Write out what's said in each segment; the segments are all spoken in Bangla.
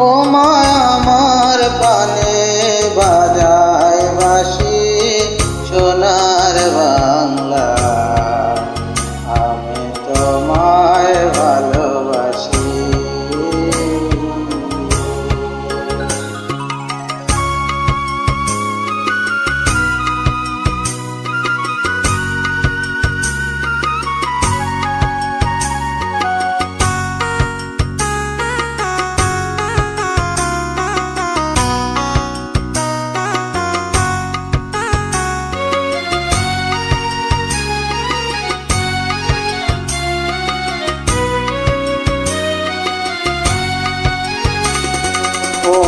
Oh, my.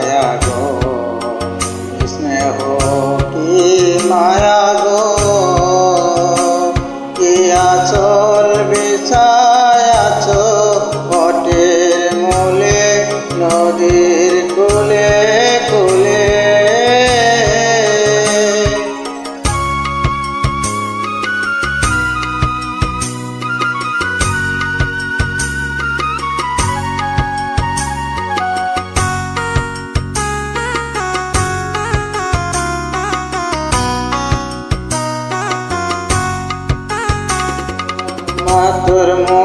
মায়া গো স্নেহ কি মায়া গো? Dharma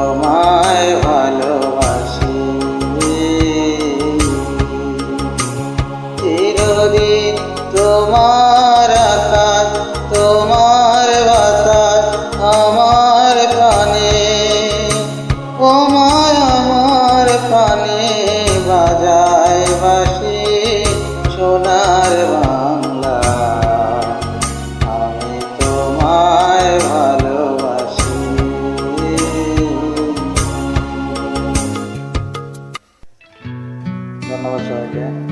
my Yeah.